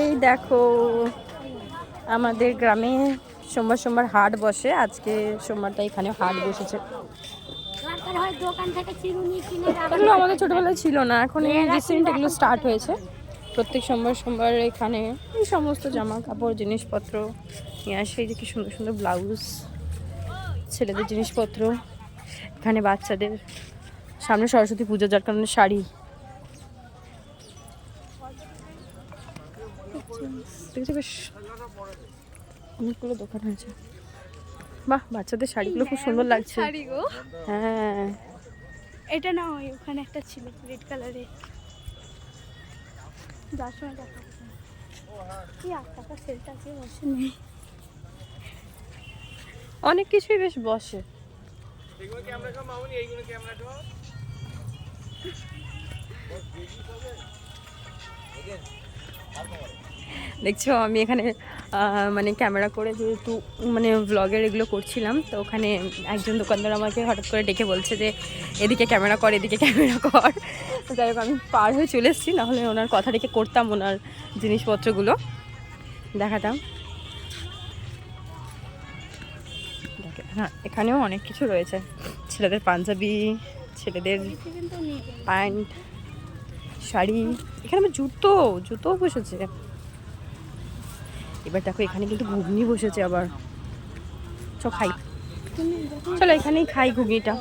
এই দেখো, আমাদের গ্রামে সোমবার সোমবার হাট বসে। আজকে সোমবারটা এখানে হাট বসেছে। এগুলো আমাদের ছোটবেলায় ছিল না, এখন এই রিসেন্ট এগুলো স্টার্ট হয়েছে। প্রত্যেক সোমবার সোমবার এখানে এই সমস্ত জামা কাপড় জিনিসপত্র নিয়ে আসে। এই যে কি সুন্দর সুন্দর ব্লাউজ ছেলেদের জিনিসপত্র, এখানে বাচ্চাদের সামনে সরস্বতী পুজো, যার কারণে শাড়ি। দেখছি বেশ অনেকগুলো দোকান আছে বাহ বাচ্চাদের শাড়িগুলো খুব সুন্দর লাগছে। শাড়ি গো। হ্যাঁ। এটা না ওই ওখানে একটা ছিল রেড কালারের যার সময় দেখা। কি আট টাকা সেলটা আছে বসে নেই। অনেক কিছুই বেশ বসে। দেখছ আমি এখানে মানে ক্যামেরা করে যেহেতু মানে ব্লগের এগুলো করছিলাম তো ওখানে একজন দোকানদার আমাকে হঠাৎ করে ডেকে বলছে যে এদিকে ক্যামেরা কর এদিকে ক্যামেরা কর। যাই হোক আমি পার হয়ে চলে এসেছি নাহলে ওনার কথা ডেকে করতাম ওনার জিনিসপত্রগুলো। দেখাতাম। হ্যাঁ এখানেও অনেক কিছু রয়েছে। ছেলেদের পাঞ্জাবি ছেলেদের প্যান্ট। শাড়ি। এখানে আমার জুতো, জুতোও বসেছে। এবার দেখো, এখানে কিন্তু ঘুগনি বসেছে আবার। চ খাই। চলো এখানেই খাই ঘুগনিটা।